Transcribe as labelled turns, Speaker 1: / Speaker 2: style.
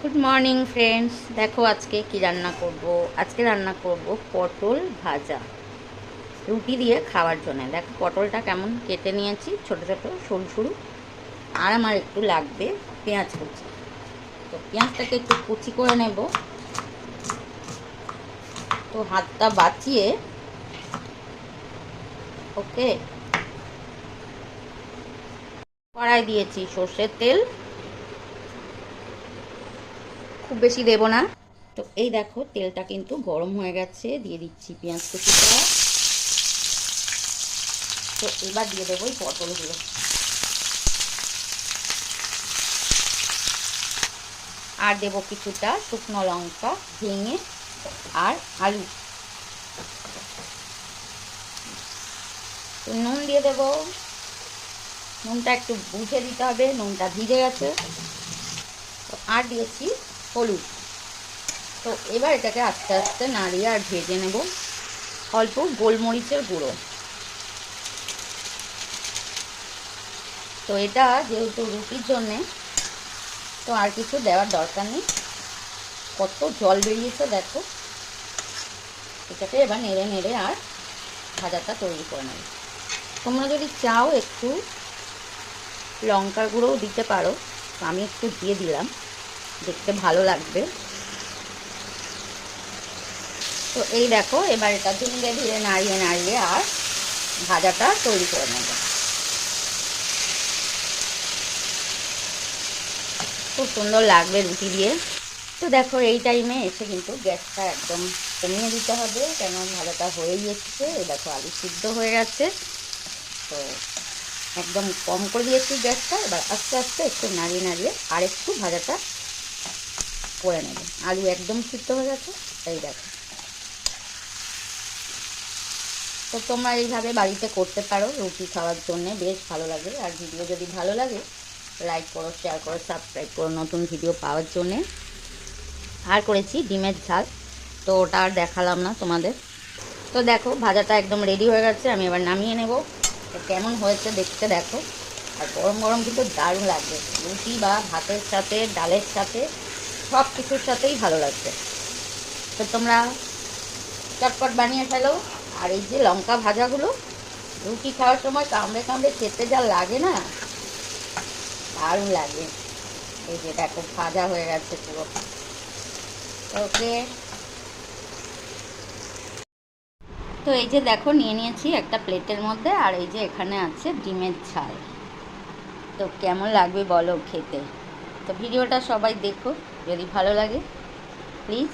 Speaker 1: Good morning friends দেখো আজকে কি রান্না করব। আজকে রান্না করব পটল ভাজা। রুটি দিয়ে খাওয়ার জন্য। দেখো পটলটা কেমন কেটে নিয়েছি, ছোট ছোট, সরু সরু। আর আমার একটু লাগবে পেঁয়াজ কুচি। তো পেঁয়াজটাকে একটু কুচি করে নেব। তো হাতটা বাঁচিয়ে, ওকে। কড়াই দিয়েছি সর্ষের তেল। খুব বেশি দেব না। তো এই দেখো, তেলটা কিন্তু গরম হয়ে গেছে। দিয়ে দিচ্ছি পেঁয়াজ কুচিটা। তো এবার দিয়ে দেবো এই পটলগুলো। আর দেব কিছুটা শুকনো লঙ্কা ভেঙে আর আলু। তো নুন দিয়ে দেবো। নুনটা একটু বুঝে দিতে হবে, নুনটা ভিজে গেছে। আর দিয়েছি হলুদ। তো এবার এটাকে আস্তে আস্তে নাড়িয়ে আর ভেজে নেব। অল্প গোলমরিচের গুঁড়ো। তো এটা যেহেতু রুটির জন্যে, তো আর কিছু দেওয়ার দরকার নেই। কত জল বেরিয়েছে দেখো। এটাকে এবার নেড়ে নেড়ে আর ভাজাটা তৈরি করে নেব। তোমরা যদি চাও একটু লঙ্কার গুঁড়োও দিতে পারো আমি একটু দিয়ে দিলাম। দেখতে ভালো লাগবে। তো এই দেখো, এবার এটা ধীরে ধীরে নাড়িয়ে নাড়িয়ে আর ভাজাটা তৈরি করে নেব। খুব সুন্দর লাগবে রুটি দিয়ে। তো দেখো, এই টাইমে এসে কিন্তু গ্যাসটা একদম কমিয়ে দিতে হবে কেন ভাজাটা হয়েই এসছে। এই দেখো, আলু সিদ্ধ হয়ে গেছে। তো একদম কম করে দিয়েছি গ্যাসটা। এবার আস্তে আস্তে একটু নাড়িয়ে নাড়িয়ে আর একটু ভাজাটা করে নেবে। আলু একদম সিদ্ধ হয়ে গেছে, এই দেখো। তো তোমরা এইভাবে বাড়িতে করতে পারো রুটি খাওয়ার জন্যে, বেশ ভালো লাগে। আর ভিডিও যদি ভালো লাগে, লাইক করো শেয়ার করো সাবস্ক্রাইব করো নতুন ভিডিও পাওয়ার জন্যে। আর করেছি ডিমের ঝাল, তো ওটা আর দেখালাম না তোমাদের। তো দেখো, ভাজাটা একদম রেডি হয়ে গেছে, আমি এবার নামিয়ে নেব। কেমন হয়েছে দেখতে দেখো। আর গরম গরম কিন্তু দারুণ লাগবে রুটি বা ভাতের সাথে, ডালের সাথে সব কিছুর সাথেই ভালো লাগবে। তো তোমরা চটপট বানিয়ে ফেলো। আর এই যে লঙ্কা ভাজাগুলো, রুটি খাওয়ার সময় কামড়ে কামড়ে খেতে যা লাগে না, দারুণ লাগে। এই যে দেখো, ভাজা হয়ে গেছে পুরো। ওকে। তো এই যে দেখো, নিয়ে নিয়েছি একটা প্লেটের মধ্যে, আর এই যে এখানে আছে ডিমের ঝাল। তো কেমন লাগবে বলো খেতে? তো ভিডিওটা সবাই দেখো যদি ভালো লাগে প্লিজ